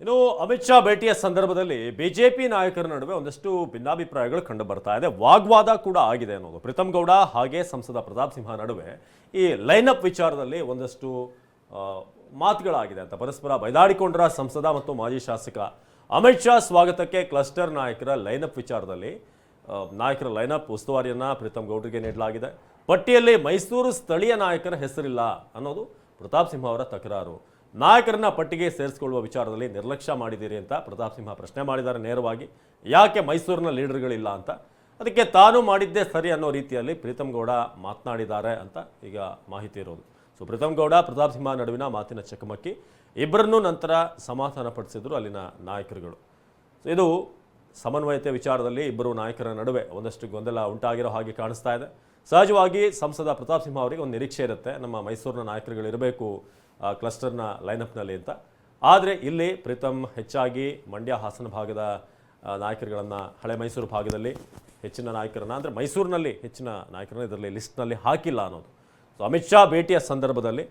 ಇನ್ನು ಅಮಿತ್ ಶಾ ಭೇಟಿಯ ಸಂದರ್ಭದಲ್ಲಿ ಬಿಜೆಪಿ ನಾಯಕರ ನಡುವೆ ಒಂದಷ್ಟು ಭಿನ್ನಾಭಿಪ್ರಾಯಗಳು ಕಂಡು ಬರ್ತಾ ಇದೆ. ವಾಗ್ವಾದ ಕೂಡ ಆಗಿದೆ ಅನ್ನೋದು. ಪ್ರೀತಮ್ ಗೌಡ ಹಾಗೆ ಸಂಸದ ಪ್ರತಾಪ್ ಸಿಂಹ ನಡುವೆ ಈ ಲೈನಪ್ ವಿಚಾರದಲ್ಲಿ ಒಂದಷ್ಟು ಮಾತುಗಳಾಗಿದೆ ಅಂತ. ಪರಸ್ಪರ ಬೈದಾಡಿಕೊಂಡ್ರ ಸಂಸದ ಮತ್ತು ಮಾಜಿ ಶಾಸಕ ಅಮಿತ್ ಶಾ ಸ್ವಾಗತಕ್ಕೆ ಕ್ಲಸ್ಟರ್ ನಾಯಕರ ಲೈನಪ್ ವಿಚಾರದಲ್ಲಿ ನಾಯಕರ ಲೈನಪ್ ಉಸ್ತುವಾರಿಯನ್ನು ಪ್ರೀತಮ್ ಗೌಡ್ರಿಗೆ ನೀಡಲಾಗಿದೆ. ಪಟ್ಟಿಯಲ್ಲಿ ಮೈಸೂರು ಸ್ಥಳೀಯ ನಾಯಕರ ಹೆಸರಿಲ್ಲ ಅನ್ನೋದು ಪ್ರತಾಪ್ ಸಿಂಹ ಅವರ ತಕರಾರು. ನಾಯಕರನ್ನ ಪಟ್ಟಿಗೆ ಸೇರಿಸಿಕೊಳ್ಳುವ ವಿಚಾರದಲ್ಲಿ ನಿರ್ಲಕ್ಷ್ಯ ಮಾಡಿದ್ದೀರಿ ಅಂತ ಪ್ರತಾಪ್ ಸಿಂಹ ಪ್ರಶ್ನೆ ಮಾಡಿದ್ದಾರೆ ನೇರವಾಗಿ. ಯಾಕೆ ಮೈಸೂರಿನ ಲೀಡರ್ಗಳಿಲ್ಲ ಅಂತ? ಅದಕ್ಕೆ ತಾನು ಮಾಡಿದ್ದೇ ಸರಿ ಅನ್ನೋ ರೀತಿಯಲ್ಲಿ ಪ್ರೀತಮ್ ಗೌಡ ಮಾತನಾಡಿದ್ದಾರೆ ಅಂತ ಈಗ ಮಾಹಿತಿ ಇರೋದು. ಸೊ ಪ್ರೀತಮ್ ಗೌಡ, ಪ್ರತಾಪ್ ಸಿಂಹ ನಡುವಿನ ಮಾತಿನ ಚಕಮಕಿ, ಇಬ್ಬರನ್ನೂ ನಂತರ ಸಮಾಧಾನ ಪಡಿಸಿದ್ರು ಅಲ್ಲಿನ ನಾಯಕರುಗಳು. ಇದು ಸಮನ್ವಯತೆ ವಿಚಾರದಲ್ಲಿ ಇಬ್ಬರು ನಾಯಕರ ನಡುವೆ ಒಂದಷ್ಟು ಗೊಂದಲ ಉಂಟಾಗಿರೋ ಹಾಗೆ ಕಾಣಿಸ್ತಾ ಇದೆ. ಸಹಜವಾಗಿ ಸಂಸದ ಪ್ರತಾಪ್ ಸಿಂಹ ಅವರಿಗೆ ಒಂದು ನಿರೀಕ್ಷೆ ಇರುತ್ತೆ. ನಮ್ಮ ಮೈಸೂರಿನ ನಾಯಕರುಗಳು ಇರಬೇಕು ಕ್ಲಸ್ಟರ್ನ ಲೈನಪ್ನಲ್ಲಿ ಅಂತ. ಆದರೆ ಇಲ್ಲಿ ಪ್ರೀತಮ್ ಹೆಚ್ಚಾಗಿ ಮಂಡ್ಯ ಹಾಸನ ಭಾಗದ ನಾಯಕರುಗಳನ್ನು, ಹಳೆ ಮೈಸೂರು ಭಾಗದಲ್ಲಿ ಹೆಚ್ಚಿನ ನಾಯಕರನ್ನು, ಅಂದರೆ ಮೈಸೂರಿನಲ್ಲಿ ಹೆಚ್ಚಿನ ನಾಯಕರನ್ನ ಇದರಲ್ಲಿ ಲಿಸ್ಟ್ನಲ್ಲಿ ಹಾಕಿಲ್ಲ ಅನ್ನೋದು. ಸೊ ಅಮಿತ್ ಶಾ ಭೇಟಿಯ ಸಂದರ್ಭದಲ್ಲಿ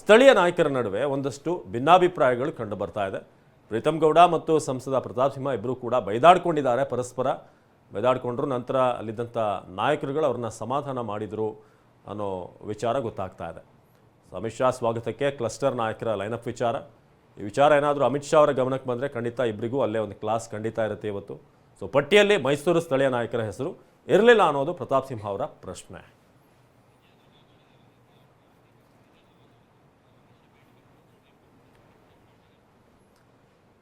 ಸ್ಥಳೀಯ ನಾಯಕರ ನಡುವೆ ಒಂದಷ್ಟು ಭಿನ್ನಾಭಿಪ್ರಾಯಗಳು ಕಂಡು ಬರ್ತಾ ಇದೆ. ಪ್ರೀತಮ್ ಗೌಡ ಮತ್ತು ಸಂಸದ ಪ್ರತಾಪ್ ಸಿಂಹ ಇಬ್ಬರು ಕೂಡ ಬೈದಾಡ್ಕೊಂಡಿದ್ದಾರೆ ಪರಸ್ಪರ. ಬೈದಾಡ್ಕೊಂಡ್ರು ನಂತರ ಅಲ್ಲಿದ್ದಂಥ ನಾಯಕರುಗಳು ಅವ್ರನ್ನ ಸಮಾಧಾನ ಮಾಡಿದರು ಅನ್ನೋ ವಿಚಾರ ಗೊತ್ತಾಗ್ತಾ ಇದೆ. ಅಮಿತ್ ಶಾ ಸ್ವಾಗತಕ್ಕೆ ಕ್ಲಸ್ಟರ್ ನಾಯಕರ ಲೈನಪ್ ವಿಚಾರ. ಈ ವಿಚಾರ ಏನಾದರೂ ಅಮಿತ್ ಶಾ ಅವರ ಗಮನಕ್ಕೆ ಬಂದರೆ ಖಂಡಿತ ಇಬ್ಬರಿಗೂ ಅಲ್ಲೇ ಒಂದು ಕ್ಲಾಸ್ ಖಂಡಿತ ಇರುತ್ತೆ ಇವತ್ತು. ಸೊ, ಪಟ್ಟಿಯಲ್ಲಿ ಮೈಸೂರು ಸ್ಥಳೀಯ ನಾಯಕರ ಹೆಸರು ಇರಲಿಲ್ಲ ಅನ್ನೋದು ಪ್ರತಾಪ್ ಸಿಂಹ ಅವರ ಪ್ರಶ್ನೆ.